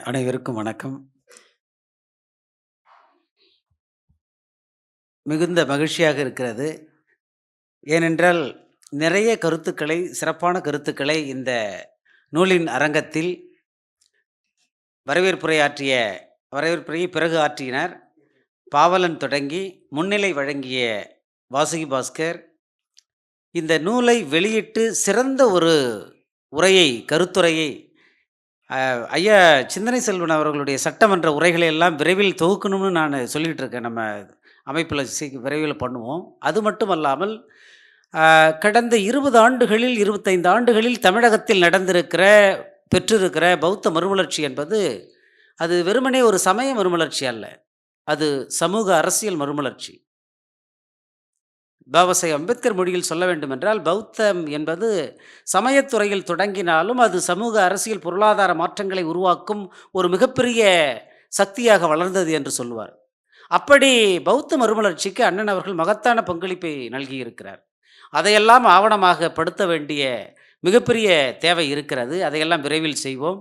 அனைவருக்கும் வணக்கம். மிகுந்த மகிழ்ச்சியாக இருக்கிறது. ஏனென்றால் நிறைய கருத்துக்களை சிறப்பான கருத்துக்களை இந்த நூலின் அரங்கத்தில் வரவேற்புரையாற்றிய வரவேற்புரையை பிறகு ஆற்றினார் பாவலன் தொடங்கி முன்னிலை வழங்கிய வாசுகி பாஸ்கர். இந்த நூலை வெளியிட்டு சிறந்த ஒரு உரையை கருத்துரையை ஐயா சிந்தனை செல்வன் அவர்களுடைய சட்டமன்ற உரைகளை எல்லாம் விரைவில் தொகுக்கணும்னு நான் சொல்லிகிட்டு இருக்கேன். நம்ம அமைப்பில் விரைவில் பண்ணுவோம். அது மட்டும் அல்லாமல் கடந்த இருபது ஆண்டுகளில் இருபத்தைந்து ஆண்டுகளில் தமிழகத்தில் நடந்திருக்கிற பெற்றிருக்கிற பௌத்த மறுமலர்ச்சி என்பது அது வெறுமனே ஒரு சமய மறுமலர்ச்சி அல்ல. அது சமூக அரசியல் மறுமலர்ச்சி. பாபாசை அம்பேத்கர் மொழியில் சொல்ல வேண்டுமென்றால் பௌத்தம் என்பது சமயத்துறையில் தொடங்கினாலும் அது சமூக அரசியல் பொருளாதார மாற்றங்களை உருவாக்கும் ஒரு மிகப்பெரிய சக்தியாக வளர்ந்தது என்று சொல்லுவார். அப்படி பௌத்த மறுமலர்ச்சிக்கு அண்ணன் அவர்கள் மகத்தான பங்களிப்பை நல்கியிருக்கிறார். அதையெல்லாம் ஆவணமாக படுத்த வேண்டிய மிகப்பெரிய தேவை இருக்கிறது. அதையெல்லாம் விரைவில் செய்வோம்.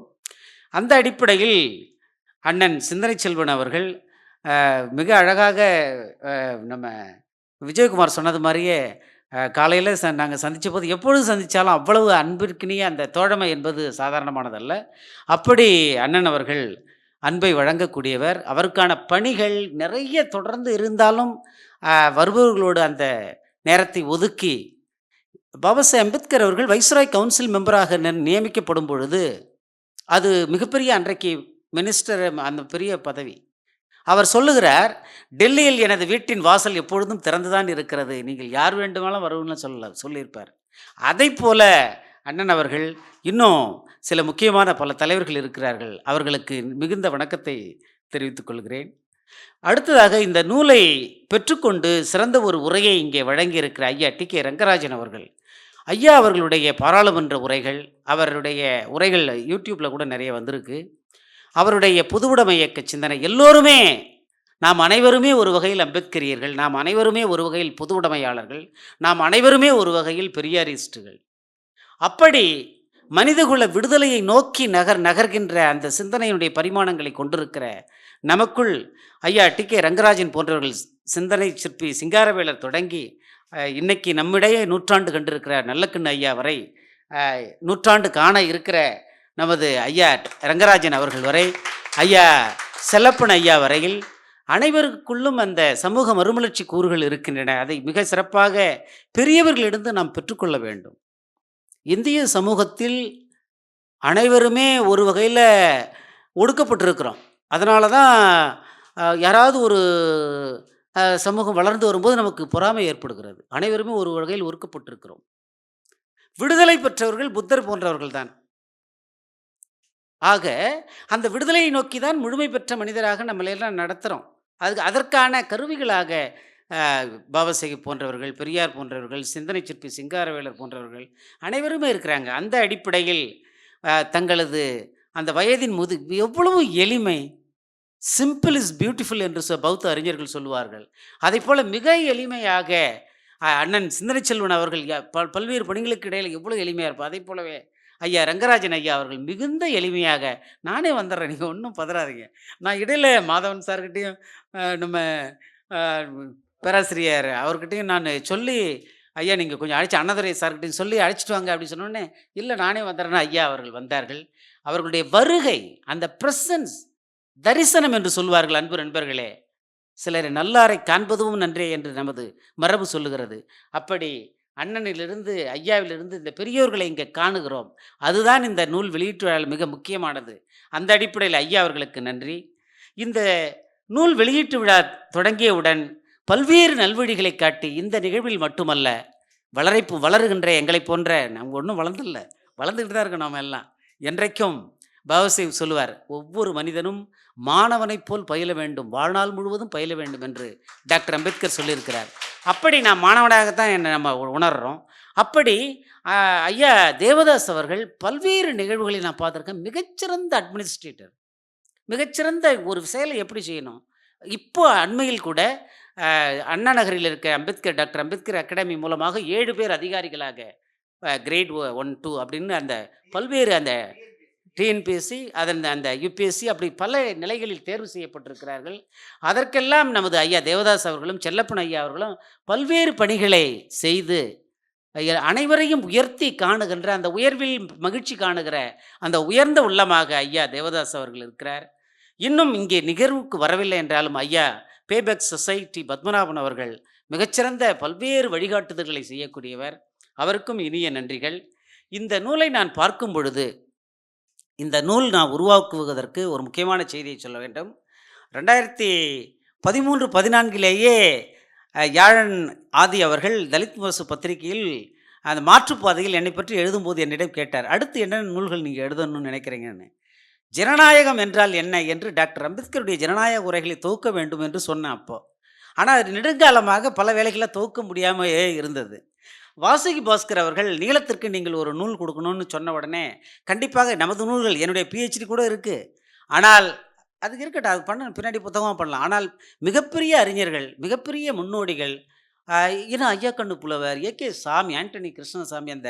அந்த அடிப்படையில் அண்ணன் சிந்தனை செல்வன் அவர்கள் மிக அழகாக நம்ம விஜயகுமார் சொன்னது மாதிரியே காலையில் ச நாங்கள் சந்தித்த போது எப்பொழுது சந்தித்தாலும் அவ்வளவு அன்பிற்கினிய அந்த தோழமை என்பது சாதாரணமானதல்ல. அப்படி அண்ணன் அவர்கள் அன்பை வழங்கக்கூடியவர். அவருக்கான பணிகள் நிறைய தொடர்ந்து இருந்தாலும் வருபவர்களோடு அந்த நேரத்தை ஒதுக்கி பாபாசாஹ் அம்பேத்கர் அவர்கள் வைஸ்ராய் கவுன்சில் மெம்பராக நியமிக்கப்படும் பொழுது அது மிகப்பெரிய அன்றைக்கு மினிஸ்டர் அந்த பெரிய பதவி. அவர் சொல்லுகிறார் டெல்லியில் எனது வீட்டின் வாசல் எப்பொழுதும் திறந்துதான் இருக்கிறது. நீங்கள் யார் வேண்டுமானாலும் வருவன்னு சொல்ல சொல்லியிருப்பார். அதை போல அண்ணன் அவர்கள் இன்னும் சில முக்கியமான பல தலைவர்கள் இருக்கிறார்கள். அவர்களுக்கு மிகுந்த வணக்கத்தை தெரிவித்துக் கொள்கிறேன். அடுத்ததாக இந்த நூலை பெற்றுக்கொண்டு சிறந்த ஒரு உரையை இங்கே வழங்கியிருக்கிற ஐயா டி. கே. ரங்கராஜன் அவர்கள். ஐயா அவர்களுடைய பாராளுமன்ற உரைகள் அவருடைய உரைகள் யூடியூப்பில் கூட நிறைய வந்திருக்கு. அவருடைய புதுவுடைமை இயக்க சிந்தனை. எல்லோருமே நாம் அனைவருமே ஒரு வகையில் அம்பேத்கரியர்கள் நாம் அனைவருமே ஒரு வகையில் பொதுவுடைமையாளர்கள் நாம் அனைவருமே ஒரு வகையில் பெரியாரிஸ்டுகள். அப்படி மனிதகுல விடுதலையை நோக்கி நகர் நகர்கின்ற அந்த சிந்தனையினுடைய பரிமாணங்களை கொண்டிருக்கிற நமக்குள் ஐயா டி. கே. ரங்கராஜன் போன்றவர்கள் சிந்தனை சிற்பி சிங்காரவேலர் தொடங்கி இன்னைக்கு நம்மிடையே நூற்றாண்டு கண்டிருக்கிற நல்லக்கண்ணு ஐயா வரை நூற்றாண்டு காண இருக்கிற நமது ஐயா ரங்கராஜன் அவர்கள் வரை ஐயா செல்லப்பன் ஐயா வரையில் அனைவருக்குள்ளும் அந்த சமூக மறுமலர்ச்சி கூறுகள் இருக்கின்றன. அதை மிக சிறப்பாக பெரியவர்களிடந்து நாம் பெற்றுக்கொள்ள வேண்டும். இந்திய சமூகத்தில் அனைவருமே ஒரு வகையில் ஒடுக்கப்பட்டிருக்கிறோம். அதனால தான் யாராவது ஒரு சமூகம் வளர்ந்து வரும்போது நமக்கு பொறாமை ஏற்படுகிறது. அனைவருமே ஒரு வகையில் ஒடுக்கப்பட்டிருக்கிறோம். விடுதலை பெற்றவர்கள் புத்தர் போன்றவர்கள் தான். ஆக அந்த விடுதலையை நோக்கி தான் முழுமை பெற்ற மனிதராக நம்மளையெல்லாம் நடத்துகிறோம் அதுக்கு அதற்கான கருவிகளாக பாபாசேகி போன்றவர்கள் பெரியார் போன்றவர்கள் சிந்தனை சிற்பி சிங்காரவேலர் போன்றவர்கள் அனைவருமே இருக்கிறாங்க. அந்த அடிப்படையில் தங்களது அந்த வயதின் முது எவ்வளவு எளிமை. சிம்பிள் இஸ் பியூட்டிஃபுல் என்று சொ பௌத்த அறிஞர்கள் சொல்லுவார்கள். அதை மிக எளிமையாக அண்ணன் சிந்தனை செல்வன் அவர்கள் பல் பல்வேறு பணிகளுக்கு இடையில் எவ்வளோ எளிமையாக இருப்பார். அதை போலவே ஐயா ரங்கராஜன் ஐயா அவர்கள் மிகுந்த எளிமையாக நானே வந்துடுறேன் நீங்கள் ஒன்றும் பதறாதீங்க. நான் இடையில மாதவன் சார்கிட்டையும் நம்ம பேராசிரியர் அவர்கிட்டையும் நான் சொல்லி ஐயா நீங்கள் கொஞ்சம் அழைச்சி அண்ணதுரை சார்கிட்டையும் சொல்லி அழைச்சிட்டு வாங்க அப்படின்னு சொன்னோடனே இல்லை நானே வந்துடுறேன்னா ஐயா அவர்கள் வந்தார்கள். அவர்களுடைய வருகை அந்த பிரசன்ஸ் தரிசனம் என்று சொல்வார்கள் அன்பு நண்பர்களே. சிலரை நல்லாரை காண்பதும் நன்றே என்று நமது மரபு சொல்லுகிறது. அப்படி அண்ணனிலிருந்து ஐயாவிலிருந்து இந்த பெரியோர்களை இங்கே காணுகிறோம். அதுதான் இந்த நூல் வெளியீட்டு விழாவில் மிக முக்கியமானது. அந்த அடிப்படையில் ஐயா அவர்களுக்கு நன்றி. இந்த நூல் வெளியீட்டு விழா தொடங்கியவுடன் பல்வேறு நல்வழிகளை காட்டி இந்த நிகழ்வில் மட்டுமல்ல வளரைப்பு வளருகின்ற எங்களைப் போன்ற நம்ம ஒன்றும் வளர்ந்துல்ல வளர்ந்துக்கிட்டு தான் இருக்கோம் நாம் எல்லாம். என்றைக்கும் பாபாசாஹிப் சொல்லுவார் ஒவ்வொரு மனிதனும் மாணவனைப் போல் பயில வேண்டும் வாழ்நாள் முழுவதும் பயில வேண்டும் என்று டாக்டர் அம்பேத்கர் சொல்லியிருக்கிறார். அப்படி நான் மாணவனாகத்தான் என்னை நம்ம உணர்கிறோம் அப்படி ஐயா தேவதாஸ் அவர்கள் பல்வேறு நிகழ்வுகளை நான் பார்த்துருக்கேன். மிகச்சிறந்த அட்மினிஸ்ட்ரேட்டர் மிகச்சிறந்த ஒரு செயலை எப்படி செய்யணும்? இப்போ அண்மையில் கூட அண்ணா நகரில் இருக்க அம்பேத்கர் டாக்டர் அம்பேத்கர் அகாடமி மூலமாக ஏழு பேர் அதிகாரிகளாக கிரேட் ஒன் டூ அப்படின்னு அந்த பல்வேறு அந்த டிஎன்பிஎஸ்சி அதன் அந்த யுபிஎஸ்சி அப்படி பல நிலைகளில் தேர்வு செய்யப்பட்டிருக்கிறார்கள். அதற்கெல்லாம் நமது ஐயா தேவதாஸ் அவர்களும் செல்லப்பன் ஐயா அவர்களும் பல்வேறு பணிகளை செய்து ஐயா, அனைவரையும் உயர்த்தி காணுகின்ற அந்த உயர்வில் மகிழ்ச்சி காணுகிற அந்த உயர்ந்த உள்ளமாக ஐயா தேவதாஸ் அவர்கள் இருக்கிறார். இன்னும் இங்கே நிகழ்வுக்கு வரவில்லை என்றாலும் ஐயா பேபேக் சொசைட்டி பத்மநாபன் அவர்கள் மிகச்சிறந்த பல்வேறு வழிகாட்டுதல்களை செய்யக்கூடியவர். அவருக்கும் இனிய நன்றிகள். இந்த நூலை நான் பார்க்கும் பொழுது இந்த நூல் நான் உருவாக்குவதற்கு ஒரு முக்கியமான செய்தியை சொல்ல வேண்டும். ரெண்டாயிரத்தி பதிமூன்று பதினான்கிலேயே யாழன் ஆதி அவர்கள் தலித் முரசு பத்திரிகையில் அந்த மாற்றுப்பாதையில் என்னை பற்றி எழுதும்போது என்னிடம் கேட்டார். அடுத்து என்னென்ன நூல்கள் நீங்கள் எழுதணும்னு நினைக்கிறீங்கன்னு. ஜனநாயகம் என்றால் என்ன? என்று டாக்டர் அம்பேத்கருடைய ஜனநாயக உரைகளை தொகுக்க வேண்டும் என்று சொன்னேன் அப்போ. ஆனால் அது நெடுங்காலமாக பல வேலைகளை தொகுக்க முடியாமையே இருந்தது. வாசுகி பாஸ்கர் அவர்கள் நீளத்திற்கு நீங்கள் ஒரு நூல் கொடுக்கணும்னு சொன்ன உடனே கண்டிப்பாக நமது நூல்கள் என்னுடைய பிஹெச்டி கூட இருக்குது ஆனால் அது இருக்கட்டும் அது பண்ண பின்னாடி புத்தகமாக பண்ணலாம். ஆனால் மிகப்பெரிய அறிஞர்கள் மிகப்பெரிய முன்னோடிகள் இன்னும் ஐயா கண்ணு புலவர் ஏ. கே. சாமி ஆண்டனி கிருஷ்ணசாமி அந்த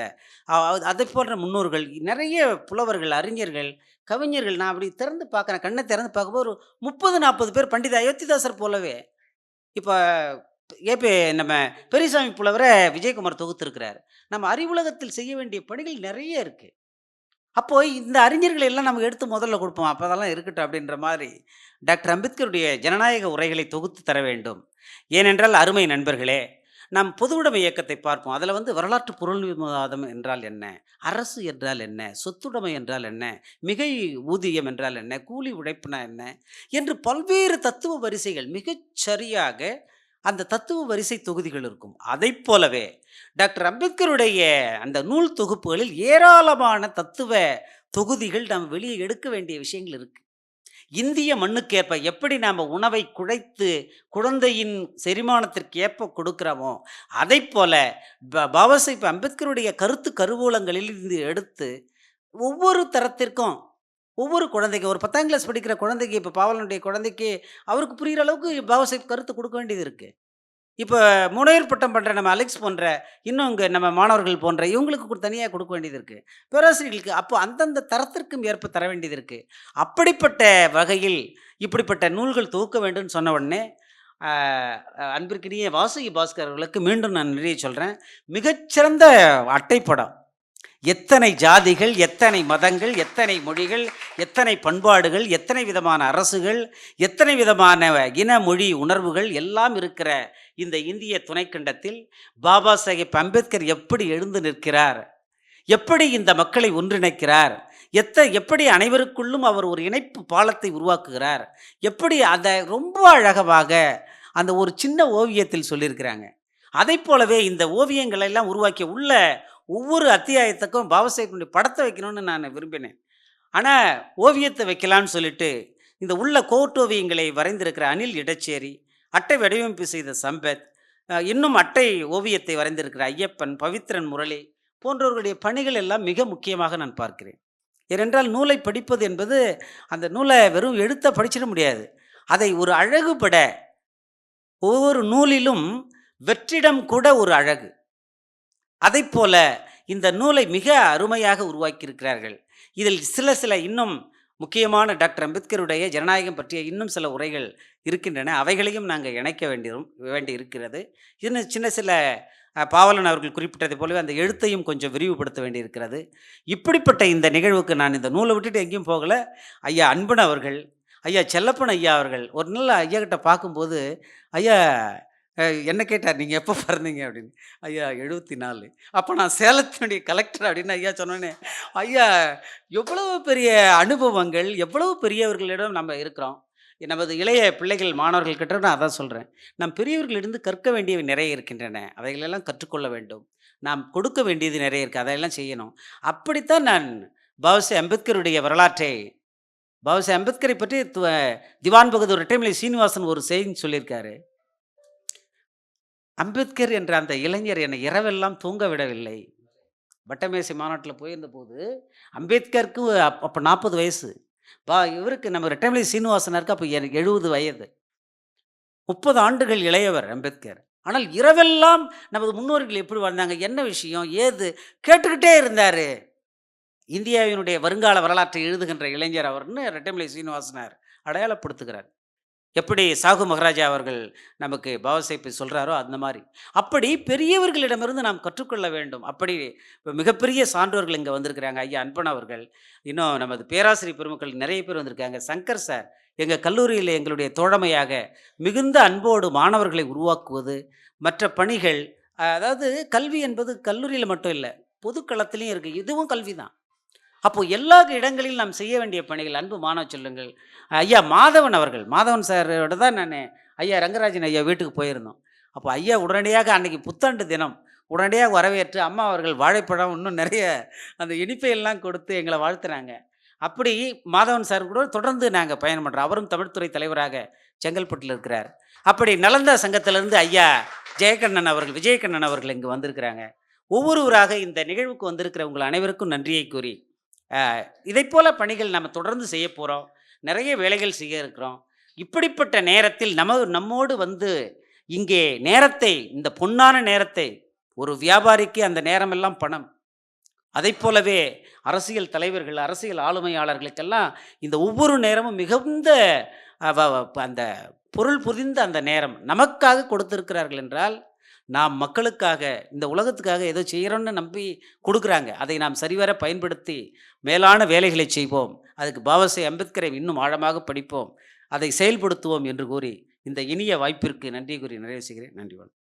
அதை போன்ற முன்னோர்கள் நிறைய புலவர்கள் அறிஞர்கள் கவிஞர்கள் நான் அப்படி திறந்து பார்க்குறேன் கண்ணை திறந்து பார்க்கும்போது ஒரு முப்பது நாற்பது பேர் பண்டித அயோத்திதாசர் போலவே. இப்போ ஏபி நம்ம பெரியசாமி புலவரை விஜயகுமார் தொகுத்திருக்கிறார். நம்ம அறிவுலகத்தில் செய்ய வேண்டிய பணிகள் நிறைய இருக்குது அப்போ இந்த அறிஞர்களை எல்லாம் நம்ம எடுத்து முதல்ல கொடுப்போம். அப்போ அதெல்லாம் இருக்கட்டும் அப்படின்ற மாதிரி டாக்டர் அம்பேத்கருடைய ஜனநாயக உரைகளை தொகுத்து தர வேண்டும். ஏனென்றால் அருமை நண்பர்களே நாம் பொதுவுடைமை இயக்கத்தை பார்ப்போம். அதில் வந்து வரலாற்று பொருள் விவாதம் என்றால் என்ன? அரசு என்றால் என்ன? சொத்துடைமை என்றால் என்ன? மிகை ஊதியம் என்றால் என்ன? கூலி உழைப்புனா என்ன? என்று பல்வேறு தத்துவ வரிசைகள் மிகச்சரியாக அந்த தத்துவ வரிசை தொகுதிகள் இருக்கும். அதைப் போலவே டாக்டர் அம்பேத்கருடைய அந்த நூல் தொகுப்புகளில் ஏராளமான தத்துவ தொகுதிகள் நாம் வெளியே எடுக்க வேண்டிய விஷயங்கள் இருக்குது இந்திய மண்ணுக்கேற்ப எப்படி நாம் உணவை குழைத்து குழந்தையின் செரிமானத்திற்கு ஏற்ப கொடுக்கிறோமோ அதைப் போல ப- பாபாசாஹிப் அம்பேத்கருடைய கருத்து கருவூலங்களில் இருந்து எடுத்து ஒவ்வொரு தரத்திற்கும் ஒவ்வொரு குழந்தைக்கும் ஒரு பத்தாம் கிளாஸ் படிக்கிற குழந்தைக்கு இப்போ பாவலனுடைய குழந்தைக்கு அவருக்கு புரிகிற அளவுக்கு பாபாசாஹிப் கருத்து கொடுக்க வேண்டியது இருக்குது இப்போ முனைவர் பட்டம் பண்ணுற நம்ம அலெக்ஸ் போன்ற இன்னும் இங்கே நம்ம மாணவர்கள் போன்ற இவங்களுக்கு தனியாக கொடுக்க வேண்டியது இருக்குது பேராசிரியர்களுக்கு அப்போ அந்தந்த தரத்திற்கும் ஏற்ப தர வேண்டியது இருக்குது அப்படிப்பட்ட வகையில் இப்படிப்பட்ட நூல்கள் தொகுக்க வேண்டும்னு சொன்ன உடனே அன்பிற்கினிய வாசுகி பாஸ்கர் அவர்களுக்கு மீண்டும் நான் நிறைய சொல்கிறேன் மிகச்சிறந்த அட்டைப்படம். எத்தனை ஜாதிகள் எத்தனை மதங்கள் எத்தனை மொழிகள் எத்தனை பண்பாடுகள் எத்தனை விதமான அரசுகள் எத்தனை விதமான இன மொழி உணர்வுகள் எல்லாம் இருக்கிற இந்த இந்திய துணைக்கண்டத்தில் பாபா சாஹேப் அம்பேத்கர் எப்படி எழுந்து நிற்கிறார்? எப்படி இந்த மக்களை ஒன்றிணைக்கிறார்? எத்த எப்படி அனைவருக்குள்ளும் அவர் ஒரு இணைப்பு பாலத்தை உருவாக்குகிறார்? எப்படி அதை ரொம்ப அழகமாக அந்த ஒரு சின்ன ஓவியத்தில் சொல்லியிருக்கிறாங்க. அதைப் போலவே இந்த ஓவியங்களை எல்லாம் உருவாக்கிய உள்ள ஒவ்வொரு அத்தியாயத்துக்கும் பாபாசாஹேப்னுடைய படத்தை வைக்கணும்னு நான் விரும்பினேன். ஆனால் ஓவியத்தை வைக்கலான்னு சொல்லிட்டு இந்த உள்ள கோட்டோவியங்களை வரைந்திருக்கிற அனில் இடச்சேரி அட்டை வடிவமைப்பு செய்த சம்பத் இன்னும் அட்டை ஓவியத்தை வரைந்திருக்கிற ஐயப்பன் பவித்ரன் முரளி போன்றவர்களுடைய பணிகள் எல்லாம் மிக முக்கியமாக நான் பார்க்கிறேன். ஏனென்றால் நூலை படிப்பது என்பது அந்த நூலை வெறும் எடுத்த படிச்சிட முடியாது. அதை ஒரு அழகுபட ஒவ்வொரு நூலிலும் வெற்றிடம் கூட ஒரு அழகு. அதைப் போல இந்த நூலை மிக அருமையாக உருவாக்கியிருக்கிறார்கள். இதில் சில சில இன்னும் முக்கியமான டாக்டர் அம்பேத்கருடைய ஜனநாயகம் பற்றிய இன்னும் சில உரைகள் இருக்கின்றன. அவைகளையும் நாங்கள் இணைக்க வேண்டியும் வேண்டி இருக்கிறது இன்னும் சின்ன சில பாவலன் அவர்கள் குறிப்பிட்டதை போலவே அந்த எழுத்தையும் கொஞ்சம் விரிவுபடுத்த வேண்டியிருக்கிறது. இப்படிப்பட்ட இந்த நிகழ்வுக்கு நான் இந்த நூலை விட்டுட்டு எங்கேயும் போகலை. ஐயா அன்பன் அவர்கள் ஐயா செல்லப்பன் ஐயா அவர்கள் ஒரு நல்ல ஐயா கிட்ட பார்க்கும்போது ஐயா என்ன கேட்டார்? நீங்கள் எப்போ பிறந்தீங்க? அப்படின்னு. ஐயா எழுபத்தி நாலு அப்போ நான் சேலத்தினுடைய கலெக்டர் அப்படின்னு ஐயா சொன்னோன்னே ஐயா எவ்வளவு பெரிய அனுபவங்கள் எவ்வளவு பெரியவர்களிடம் நம்ம இருக்கிறோம். நமது இளைய பிள்ளைகள் மாணவர்கள் கிட்ட நான் அதான் சொல்கிறேன் நம் பெரியவர்களிருந்து கற்க வேண்டியவை நிறைய இருக்கின்றன. அவைகளெல்லாம் கற்றுக்கொள்ள வேண்டும். நாம் கொடுக்க வேண்டியது நிறைய இருக்குது அதையெல்லாம் செய்யணும். அப்படித்தான் நான் பாபாசே அம்பேத்கருடைய வரலாற்றை பாபாசே அம்பேத்கரை பற்றி து- திவான் பகதூர் ரெட்டைமலை சீனிவாசன் ஒரு செய்தி சொல்லியிருக்காரு. அம்பேத்கர் என்ற அந்த இளைஞர் என்னை இரவெல்லாம் தூங்க விடவில்லை. வட்டமேசை மாநாட்டில் போயிருந்தபோது அம்பேத்கருக்கு அப்போ நாற்பது வயசு. பா இவருக்கு நம்ம ரெட்டமலை சீனிவாசனருக்கு அப்போ எழுபது வயது. முப்பது ஆண்டுகள் இளையவர் அம்பேத்கர். ஆனால் இரவெல்லாம் நமது முன்னோர்கள் எப்படி வாழ்ந்தாங்க என்ன விஷயம் ஏது கேட்டுக்கிட்டே இருந்தார். இந்தியாவினுடைய வருங்கால வரலாற்றை எழுதுகின்ற இளைஞர் அவர்னு ரெட்டமலை சீனிவாசனார் அடையாளப்படுத்துகிறார். எப்படி சாகு மகாராஜா அவர்கள் நமக்கு பாவசைப்பை சொல்கிறாரோ அந்த மாதிரி. அப்படி பெரியவர்களிடமிருந்து நாம் கற்றுக்கொள்ள வேண்டும். அப்படி மிகப்பெரிய சான்றோர்கள் இங்கே வந்திருக்கிறாங்க. ஐயா அன்பன் அவர்கள் இன்னும் நமது பேராசிரியர் பெருமக்கள் நிறைய பேர் வந்திருக்காங்க. சங்கர் சார் எங்கள் கல்லூரியில் எங்களுடைய தோழமையாக மிகுந்த அன்போடு மாணவர்களை உருவாக்குவது மற்ற பணிகள் அதாவது கல்வி என்பது கல்லூரியில் மட்டும் இல்லை பொதுக்களத்திலையும் இருக்குது இதுவும் கல்வி தான் அப்போ எல்லா இடங்களிலும் நாம் செய்ய வேண்டிய பணிகள் அன்பு மாணவ செல்லுங்கள் ஐயா மாதவன் அவர்கள் மாதவன் சாரோட தான் நான் ஐயா ரங்கராஜன் ஐயா வீட்டுக்கு போயிருந்தோம். அப்போ ஐயா உடனடியாக அன்றைக்கி புத்தாண்டு தினம் உடனடியாக வரவேற்று அம்மா அவர்கள் வாழைப்பழம் இன்னும் நிறைய அந்த இனிப்பை எல்லாம் கொடுத்து எங்களை வாழ்த்துனாங்க. அப்படி மாதவன் சார் கூட தொடர்ந்து நாங்கள் பயணம் பண்ணுறோம் அவரும் தமிழ்துறை தலைவராக செங்கல்பட்டில் இருக்கிறார். அப்படி நலந்தா சங்கத்திலிருந்து ஐயா ஜெயகண்ணன் அவர்கள் விஜயகண்ணன் அவர்கள் இங்கு வந்திருக்கிறாங்க. ஒவ்வொருவராக இந்த நிகழ்வுக்கு வந்திருக்கிற உங்கள் அனைவருக்கும் நன்றியை கூறி அஹ், போல பணிகள் நம்ம தொடர்ந்து செய்ய போகிறோம் நிறைய வேலைகள் செய்ய இருக்கிறோம். இப்படிப்பட்ட நேரத்தில் நம்ம நம்மோடு வந்து இங்கே நேரத்தை இந்த பொன்னான நேரத்தை ஒரு வியாபாரிக்கு அந்த நேரமெல்லாம் பணம். அதைப் போலவே அரசியல் தலைவர்கள் அரசியல் ஆளுமையாளர்களுக்கெல்லாம் இந்த ஒவ்வொரு நேரமும் மிகுந்த வ- அந்த பொருள் புரிந்த அந்த நேரம் நமக்காக கொடுத்திருக்கிறார்கள் என்றால் நாம் மக்களுக்காக இந்த உலகத்துக்காக ஏதோ செய்கிறோன்னு நம்பி கொடுக்குறாங்க. அதை நாம் சரிவர பயன்படுத்தி மேலான வேலைகளை செய்வோம். அதுக்கு பாபாசாஹ் அம்பேத்கரை இன்னும் ஆழமாக படிப்போம். அதை செயல்படுத்துவோம் என்று கூறி இந்த இனிய வாய்ப்பிற்கு நன்றி கூறி நிறைவு செய்கிறேன். நன்றி வணக்கம்.